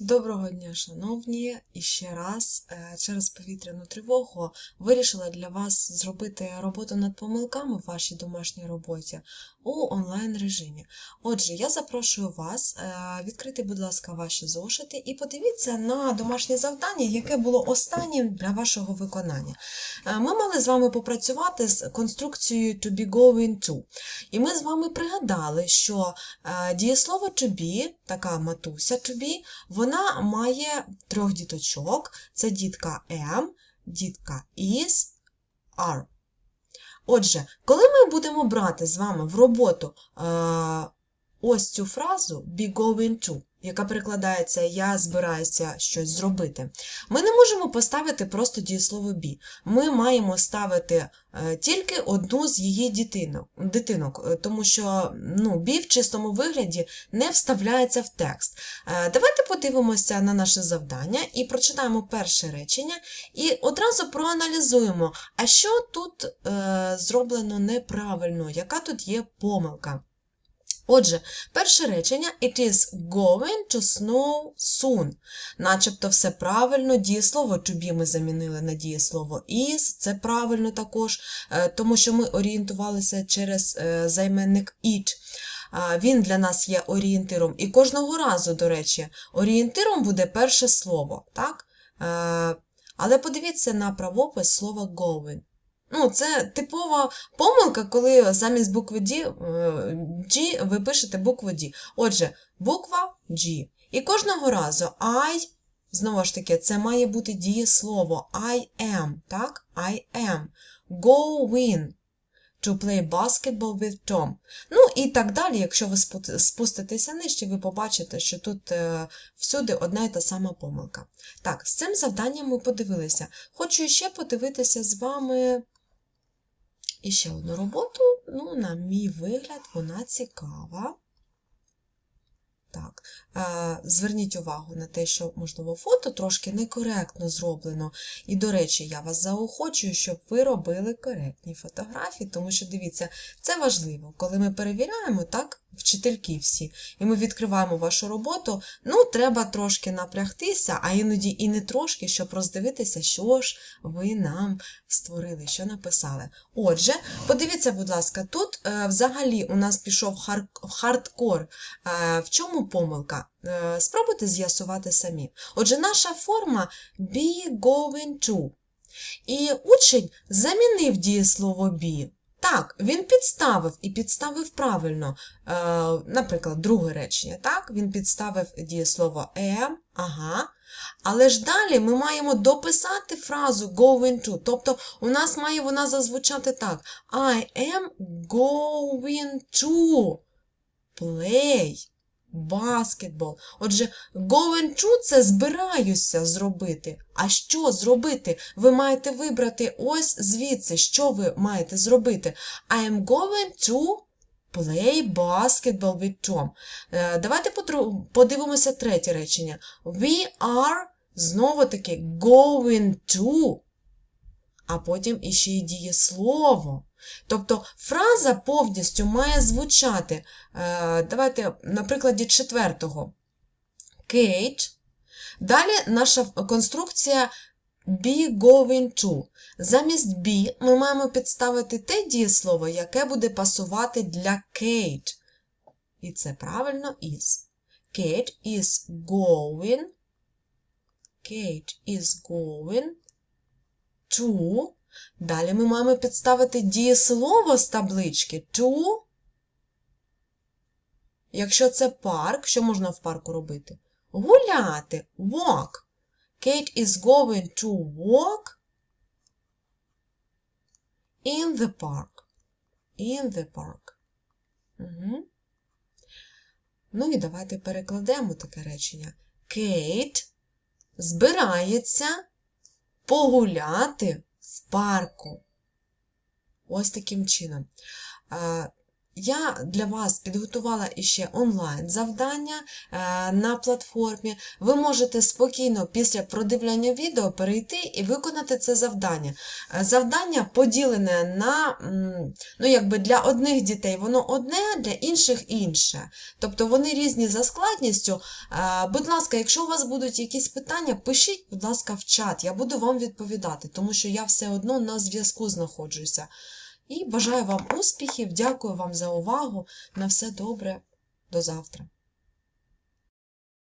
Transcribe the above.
Доброго дня, шановні! І ще раз е, через повітряну тривогу вирішила для вас зробити роботу над помилками в вашій домашній роботі у онлайн режимі. Отже, я запрошую вас е, відкрити, будь ласка, ваші зошити і подивіться на домашнє завдання, яке було останнім для вашого виконання. Е, Ми мали з вами попрацювати з конструкцією to be going to. І ми з вами пригадали, що дієслово to be, така матуся to be, вона має трьох діточок: це дітка М, дітка is, R. Отже, коли ми будемо брати з вами в роботу е, ось цю фразу be going to, яка перекладається Я збираюся щось зробити, ми не можемо поставити просто дієслово be. Ми маємо ставити е, тільки одну з її дитинок, дитинок е, тому що ну, be в чистому вигляді не вставляється в текст. Е, Давайте подивимося на наше завдання і прочитаємо перше речення, і одразу проаналізуємо, а що тут е, зроблено неправильно, яка тут є помилка. Отже, перше речення It is going to snow soon. Начебто все правильно, дієслово to be ми замінили на дієслово is, це правильно також, е, тому що ми орієнтувалися через е, займенник it. Він для нас є орієнтиром. І кожного разу, до речі, орієнтиром буде перше слово. так? Е, Але подивіться на правопис слова going. Ну, це типова помилка, коли замість букви D, е, G ви пишете букву D. Отже, буква G. І кожного разу I, знову ж таки, це має бути дієслово I am, так? I am. Going to play basketball with Tom. Ну і так далі, якщо ви спуститеся нижче, ви побачите, що тут е, всюди одна і та сама помилка. Так, з цим завданням ми подивилися. Хочу ще подивитися з вами і ще одну роботу. Ну, на мій вигляд, вона цікава. Так, е, зверніть увагу на те, що, можливо, фото трошки некоректно зроблено. І, до речі, я вас заохочую, щоб ви робили коректні фотографії, тому що, дивіться, це важливо. Коли ми перевіряємо, так, вчительки всі, і ми відкриваємо вашу роботу, ну, треба трошки напрягтися, а іноді і не трошки, щоб роздивитися, що ж ви нам створили, що написали. Отже, подивіться, будь ласка, тут е, взагалі у нас пішов хар- хардкор. Е, в чому помилка? Е, спробуйте з'ясувати самі. Отже, наша форма be going to. І учень замінив дієслово be. Так, він підставив і підставив правильно. Е, наприклад, друге речення. Так, він підставив дієслово am, ага. Але ж далі ми маємо дописати фразу going to. Тобто у нас має вона зазвучати так. I am going to play basketball. Отже, going to – це збираюся зробити. А що зробити? Ви маєте вибрати ось звідси, що ви маєте зробити. I am going to play basketball with Tom. Е, Давайте подивимося третє речення. We are, знову таки, going to, а потім іще й дієслово. Тобто фраза повністю має звучати. Е, Давайте на прикладі четвертого. Kate. Далі наша конструкція be going to. Замість be ми маємо підставити те дієслово, яке буде пасувати для Kate. І це правильно is. Kate is going. Kate is going to. Далі ми маємо підставити дієслово з таблички to. Якщо це парк, що можна в парку робити? Гуляти. Walk. Kate is going to walk in the park. In the park. Угу. Ну і давайте перекладемо таке речення. Кейт збирається погуляти в парку. Ось таким чином. Я для вас підготувала іще онлайн завдання е, на платформі. Ви можете спокійно після продивляння відео перейти і виконати це завдання. Е, Завдання поділене на, ну якби для одних дітей воно одне, для інших інше. Тобто вони різні за складністю. Е, Будь ласка, якщо у вас будуть якісь питання, пишіть, будь ласка, в чат. Я буду вам відповідати, тому що я все одно на зв'язку знаходжуся. І бажаю вам успіхів, дякую вам за увагу. На все добре, до завтра.